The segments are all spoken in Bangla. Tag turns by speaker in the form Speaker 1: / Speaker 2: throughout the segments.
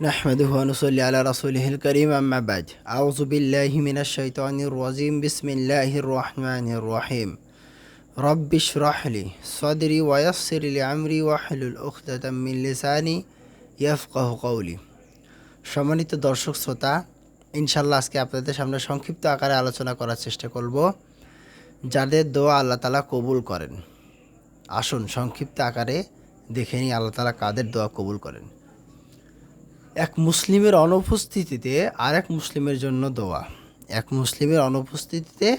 Speaker 1: نحمده ونصلي على رسوله الكريم أما بعد أعوذ بالله من الشيطان الرجيم بسم الله الرحمن الرحيم رب اشرح لي صدري ويسر لي أمري واحلل عقدة من لساني يفقه قولي সম্মানিত দর্শক শ্রোতা ইনশাল্লাহ আজকে আপনাদের সামনে সংক্ষিপ্ত আকারে আলোচনা করার চেষ্টা করব যাদের দোয়া আল্লাহ তালা কবুল করেন আসুন সংক্ষিপ্ত আকারে দেখে নিই আল্লাহ তালা কাদের দোয়া কবুল করেন এক মুসলিমের অনুপস্থিতিতে আরেক মুসলিমের জন্য দোয়া। এক মুসলিমের অনুপস্থিতিতে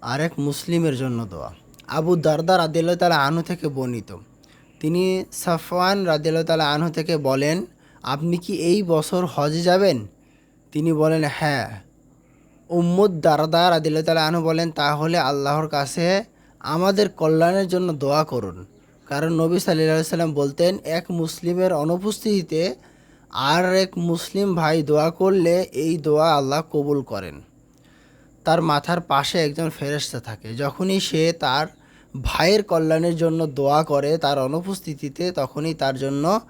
Speaker 1: আরেক মুসলিমের জন্য দোয়া। আবু দারদা রাদিল্লাহ তালা আনু থেকে বর্ণিত। তিনি সাফওয়ান রাদিল্লাহ তালা আনু থেকে বলেন, আপনি কি এই বছর হজে যাবেন? তিনি বলেন হ্যাঁ। উম্মদ দারদা রাদিল্লাহ তালা আনু বলেন, তাহলে আল্লাহর কাছে আমাদের কল্যাণের জন্য দোয়া করুন। কারণ নবী সাল্লাহ সাল্লাম বলতেন, এক মুসলিমের অনুপস্থিতিতে আর এক মুসলিম ভাই দোয়া করলে এই দোয়া আল্লাহ কবুল করেন। তার মাথার পাশে একজন ফেরেশতা থাকে। যখনই সে তার ভাইয়ের কল্যাণের জন্য দোয়া করে, তার অনুপস্থিতিতে তখনই তার জন্য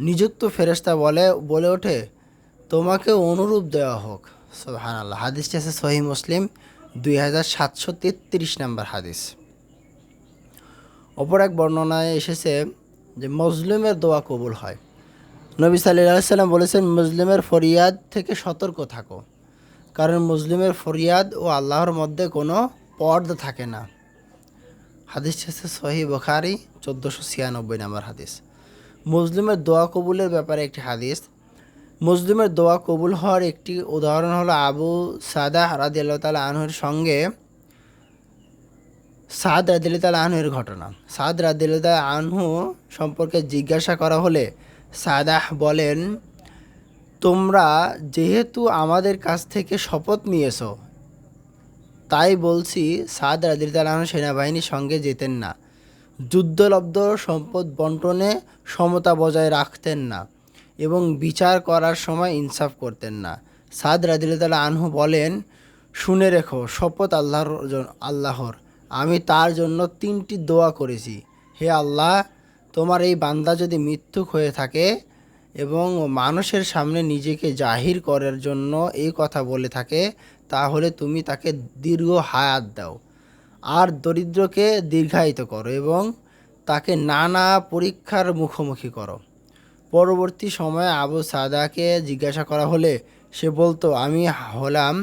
Speaker 1: নিযুক্ত ফেরেশতা বলে বলে ওঠে, তোমাকে অনুরূপ দেওয়া হোক। সোহান আল্লাহ হাদিসটি আছে সহি মুসলিম দুই হাজার সাতশো তেত্রিশ নম্বর হাদিস। অপর এক বর্ণনায় এসেছে যে, মজলুমের দোয়া কবুল হয়। নবী সাল্লাম বলেছেন, মুসলিমের ফরিয়াদ থেকে সতর্ক থাকো। কারণ মুসলিমের ফরিয়াদ ও আল্লাহর মধ্যে কোনো পর্দা থাকে না। হাদিস হচ্ছে সহি বখারি, চোদ্দোশো ছিয়ানব্বই নম্বর হাদিস। মুসলিমের দোয়া কবুলের ব্যাপারে একটি হাদিস। মুসলিমের দোয়া কবুল হওয়ার একটি উদাহরণ হলো আবু সাদা রাদি আল্লাহ তালা আনহুর সঙ্গে সাদ রাদিল্লা তালা আনহুর ঘটনা। সাদ রাদিল্লা তালা আনহু সম্পর্কে জিজ্ঞাসা করা হলে সাদাহ বলেন, তোমরা যেহেতু আমাদের কাছ থেকে শপথ নিয়েছো, তাই বলছি সাদ রাদিল্লাহ সেনাবাহিনীর সঙ্গে যেতেন না। যুদ্ধলব্ধ সম্পদ বন্টনে সমতা বজায় রাখতেন না এবং বিচার করার সময় ইনসাফ করতেন না। সাদ রাদিল্লাহ আনহু বলেন, শুনে রেখো, শপথ আল্লাহর আল্লাহর। আমি তার জন্য তিনটি দোয়া করেছি। হে আল্লাহ তোমার এই বান্দা যদি মৃত্যুক হয়ে থাকে এবং মানুষের সামনে নিজেকে জাহির করার জন্য এই কথা বলে থাকে, তাহলে তুমি তাকে দীর্ঘ হায়াত দাও। আর দরিদ্রকে দীর্ঘায়িত করো এবং তাকে নানা পরীক্ষার মুখোমুখি করো। পরবর্তী সময়ে আবু সাদাকে জিজ্ঞাসা করা হলে সে বলতো, আমি হলাম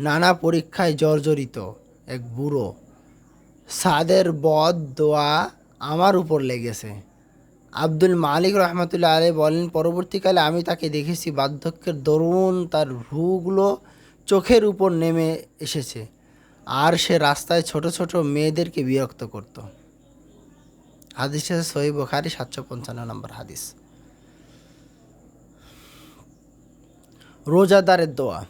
Speaker 1: নানা পরীক্ষায় জর্জরিত এক বুড়ো। সাদের বদ দোয়া আমার উপর লেগেছে। আব্দুল মালিক রহমতুল্লাহ আলী বলেন, পরবর্তীকালে আমি তাকে দেখেছি, বার্ধক্যের দরুন তার ভ্রুগুলো চোখের উপর নেমে এসেছে আর সে রাস্তায় ছোট ছোট মেয়েদেরকে বিরক্ত করত। হাদিস সহি বখারি, সাতশো পঞ্চান্ন নম্বর হাদিস। রোজাদারের দোয়া।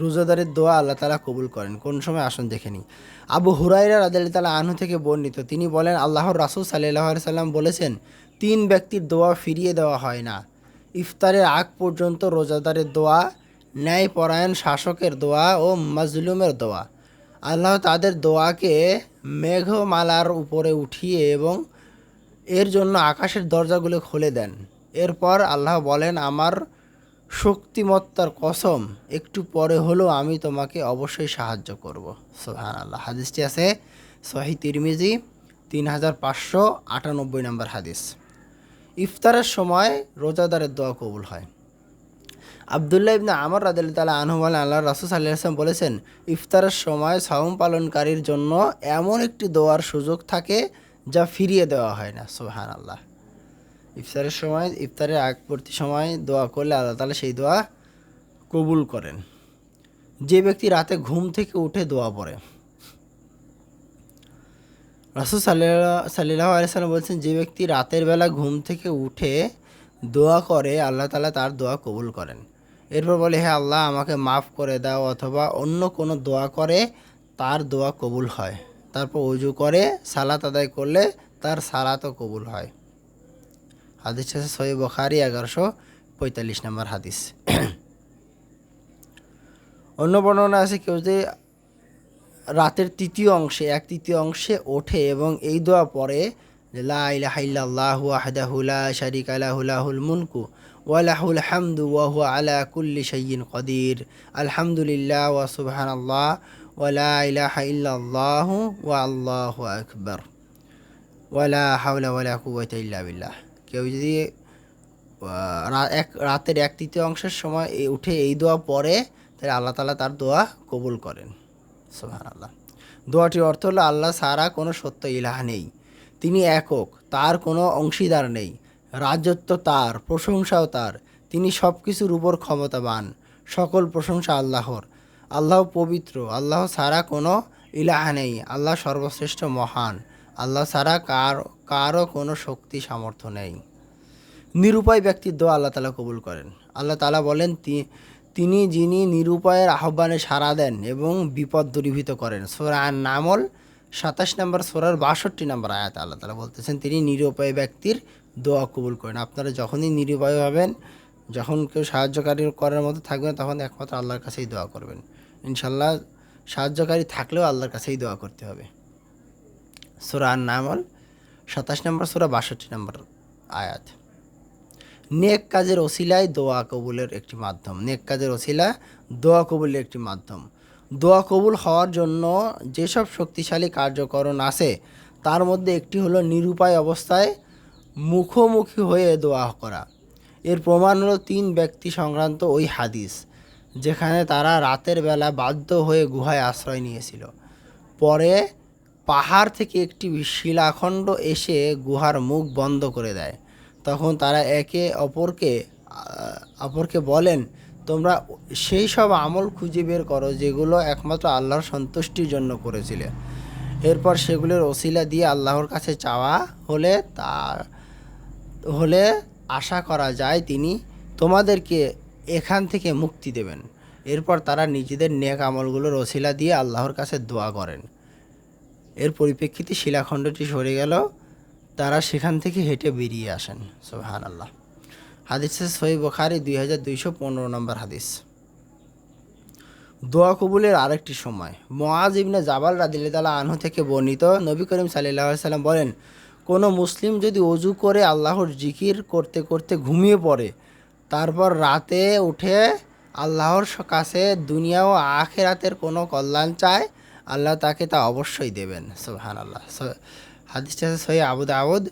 Speaker 1: রোজাদারের দোয়া আল্লাহ তালা কবুল করেন। কোন সময়? আসন দেখে নিই। আবু হুরাইরা রাদিল তালা আনহু থেকে বর্ণিত। তিনি বলেন, আল্লাহর রাসুল সাল্লাহ সাল্লাম বলেছেন, তিন ব্যক্তির দোয়া ফিরিয়ে দেওয়া হয় না। ইফতারের আগ পর্যন্ত রোজাদারের দোয়া, ন্যায়পরায়ণ শাসকের দোয়া ও মাজলুমের দোয়া। আল্লাহ তাদের দোয়াকে মেঘমালার উপরে উঠিয়ে এবং এর জন্য আকাশের দরজাগুলো খুলে দেন। এরপর আল্লাহ বলেন, আমার শক্তিমত্তার কসম, একটু পরে হলেও আমি তোমাকে অবশ্যই সাহায্য করব। সোহান আল্লাহ হাদিসটি আছে সহি তিরমিজি, তিন হাজার পাঁচশো আটানব্বই নম্বর হাদিস। ইফতারের সময় রোজাদারের দোয়া কবুল হয়। আবদুল্লাহ ইবনা আমর রাদিল তালা আনহুমাল আল্লাহ রাসুল সাল্লাহ আসলাম বলেছেন, ইফতারের সময় সাউম পালনকারীর জন্য এমন একটি দোয়ার সুযোগ থাকে যা ফিরিয়ে দেওয়া হয় না। সোহান আল্লাহ ইফতারের সময়, ইফতারের আগবর্তী সময় দোয়া করলে আল্লাহ তালা সেই দোয়া কবুল করেন। যে ব্যক্তি রাতে ঘুম থেকে উঠে দোয়া পড়ে। রাসুল সাল্লাহ সাল্লাহ আলিয়াল্লাম বলছেন, যে ব্যক্তি রাতের বেলা ঘুম থেকে উঠে দোয়া করে, আল্লাহ তালা তার দোয়া কবুল করেন। এরপর বলে, হে আল্লাহ, আমাকে মাফ করে দাও অথবা অন্য কোনো দোয়া করে, তার দোয়া কবুল হয়। তারপর উজু করে, সালাত আদায় করলে তার সালাতও কবুল হয়। হাদিস আছে সহি বখারি এগারোশো পঁয়তাল্লিশ নম্বর হাদিস। অন্য বর্ণনা আছে কেউ যে রাতের তৃতীয় অংশে, এক তৃতীয় অংশে ওঠে এবং এই দোয়া পরে যে লা ইলাহা ইল্লাল্লাহু ওয়াহদাহু লা শারিকা লাহু, লাহুল মুলকু ওয়া লাহুল হামদু ওয়া হুয়া আলা কুল্লি শাইইন কদির। আলহামদুলিল্লাহ ওয়া সুবহানাল্লাহ ওয়া লা ইলাহা ইল্লাল্লাহু ওয়া আল্লাহু আকবার। ওয়ালা হাওলা ওয়ালা কুওয়াতা ইল্লা বিল্লাহ। কেউ যদি এক, রাতের এক তৃতীয় অংশের সময় উঠে এই দোয়া পড়ে, তাহলে আল্লাহ তালা তার দোয়া কবুল করেন। সোহান আল্লাহ দোয়াটির অর্থ হলো আল্লাহ সারা কোনো সত্য ইলাহ নেই। তিনি একক, তার কোনো অংশীদার নেই। রাজত্ব তার, প্রশংসাও তার। তিনি সব কিছুর উপর ক্ষমতাবান। সকল প্রশংসা আল্লাহর। আল্লাহ পবিত্র, আল্লাহ ছাড়া কোনো ইলাহা নেই। আল্লাহ সর্বশ্রেষ্ঠ মহান। আল্লাহ ছাড়া কার কারও কোনো শক্তি, সামর্থ্য নেই। নিরুপায় ব্যক্তির দোয়া আল্লাহ তালা কবুল করেন। আল্লাহ তালা বলেন তিনি যিনি নিরুপায়ের আহ্বানে সাড়া দেন এবং বিপদ দূরীভূত করেন। সোরা নামল সাতাশ নম্বর, সোরার বাষট্টি নম্বর আয়াত আল্লাহ তালা বলতেছেন, তিনি নিরুপায় ব্যক্তির দোয়া কবুল করেন। আপনারা যখনই নিরুপায় হবেন, যখন কেউ সাহায্যকারী করার মতো থাকবেন, তখন একমাত্র আল্লাহর কাছেই দোয়া করবেন। ইনশাল্লাহ সাহায্যকারী থাকলেও আল্লাহর কাছেই দোয়া করতে হবে। সোরা নামল সাতাশ নম্বর সোরা বাষট্টি নম্বর আয়াত। নেক কাজের ওসিলায় দোয়া কবুলের একটি মাধ্যম। নেক কাজের ওসিলা দোয়া কবুলের একটি মাধ্যম। দোয়া কবুল হওয়ার জন্য যেসব শক্তিশালী কার্যকরণ আছে, তার মধ্যে একটি হলো নিরুপায় অবস্থায় মুখোমুখি হয়ে দোয়া করা। এর প্রমাণ হলো তিন ব্যক্তি সংক্রান্ত ওই হাদিস, যেখানে তারা রাতের বেলা বাধ্য হয়ে গুহায় আশ্রয় নিয়েছিল। পরে পাহাড় থেকে একটি শিলাখণ্ড এসে গুহার মুখ বন্ধ করে দেয়। তখন তারা একে অপরকে অপরকে বলেন, তোমরা সেই সব আমল খুঁজে বের করো যেগুলো একমাত্র আল্লাহর সন্তুষ্টির জন্য করেছিলে। এরপর সেগুলোর ওসিলা দিয়ে আল্লাহর কাছে চাওয়া হলে তা, হলে আশা করা যায় তিনি তোমাদেরকে এখান থেকে মুক্তি দেবেন। এরপর তারা নিজেদের নেক আমলগুলোর ওসিলা দিয়ে আল্লাহর কাছে দোয়া করেন। এর পরিপ্রেক্ষিতে শিলাখণ্ডটি সরে গেল। তারা সেখান থেকে হেঁটে বেরিয়ে আসেন। সোহান আল্লাহ হাদিস সহি বখারি দুই হাজার দুইশো পনেরো নম্বর হাদিস। দোয়া কবুলের আরেকটি সময়। মোয়াজ ইবনে জাবাল রাদিল্লাহ আনহু থেকে বর্ণিত নবী করিম সাল্লাহ সাল্লাম বলেন, কোনো মুসলিম যদি অজু করে আল্লাহর জিকির করতে করতে ঘুমিয়ে পড়ে, তারপর রাতে উঠে আল্লাহর কাছে দুনিয়া ও আখেরাতের কোনো কল্যাণ চায় আল্লাহ তাকে তা অবশ্যই দেবেন সোহান আল্লাহ হাদিসটা আছে সহি আবুদ আবুদ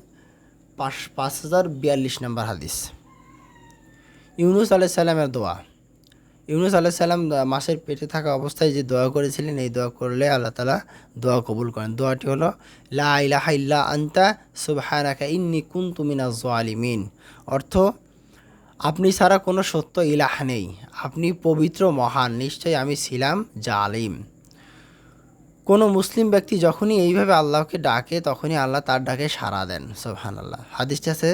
Speaker 1: পাঁচ পাঁচ হাজার বিয়াল্লিশ নম্বর হাদিস। ইউনুস আলাইহিস সালামের দোয়া। ইউনুস আলাহ সাল্লাম মাসের পেটে থাকা অবস্থায় যে দোয়া করেছিলেন, এই দোয়া করলে আল্লাহ তালা দোয়া কবুল করেন। দোয়াটি হলো, লা ইলাহা ইল্লা আন্তা সুবহানাকা ইন্নি কুনতু মিনাজ জালিমিন। অর্থ, আপনি ছাড়া কোনো সত্য ইলাহ নেই। আপনি পবিত্র, মহান, নিশ্চয়ই আমি ছিলাম জালিম। কোনো মুসলিম ব্যক্তি যখনই এইভাবে আল্লাহকে ডাকে, তখনই আল্লাহ তার ডাকে সাড়া দেন সোহান আল্লাহ হাদিসটা আছে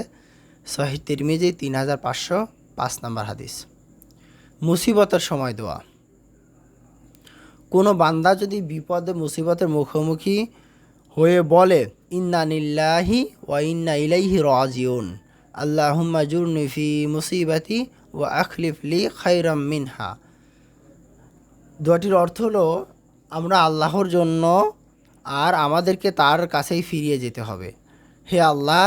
Speaker 1: শহীদ তিরমিজি তিন হাজার পাঁচশো পাঁচ নম্বর হাদিস। মুসিবতের সময় দোয়া। কোনো বান্দা যদি বিপদে, মুসিবতের মুখোমুখি হয়ে বলে, ইন্না নিল্লাহি ওয়া ইন্না ইলাইহি রাজিউন। আল্লাহুম্মা জুরনি ফি মুসিবাতি ওয়া আখলিফ লি খাইরাম মিনহা। দোয়াটির অর্থ হলো আমরা আল্লাহর জন্য আর আমাদেরকে তার কাছেই ফিরিয়ে যেতে হবে। হে আল্লাহ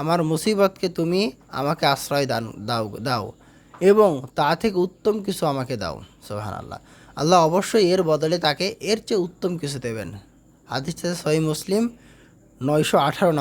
Speaker 1: আমার মুসিবতকে তুমি আমাকে আশ্রয় দান, দাও দাও এবং তা থেকে উত্তম কিছু আমাকে দাও। সোহান আল্লাহ আল্লাহ অবশ্যই এর বদলে তাকে এর চেয়ে উত্তম কিছু দেবেন। হাদিস সহি মুসলিম নয়শো আঠারো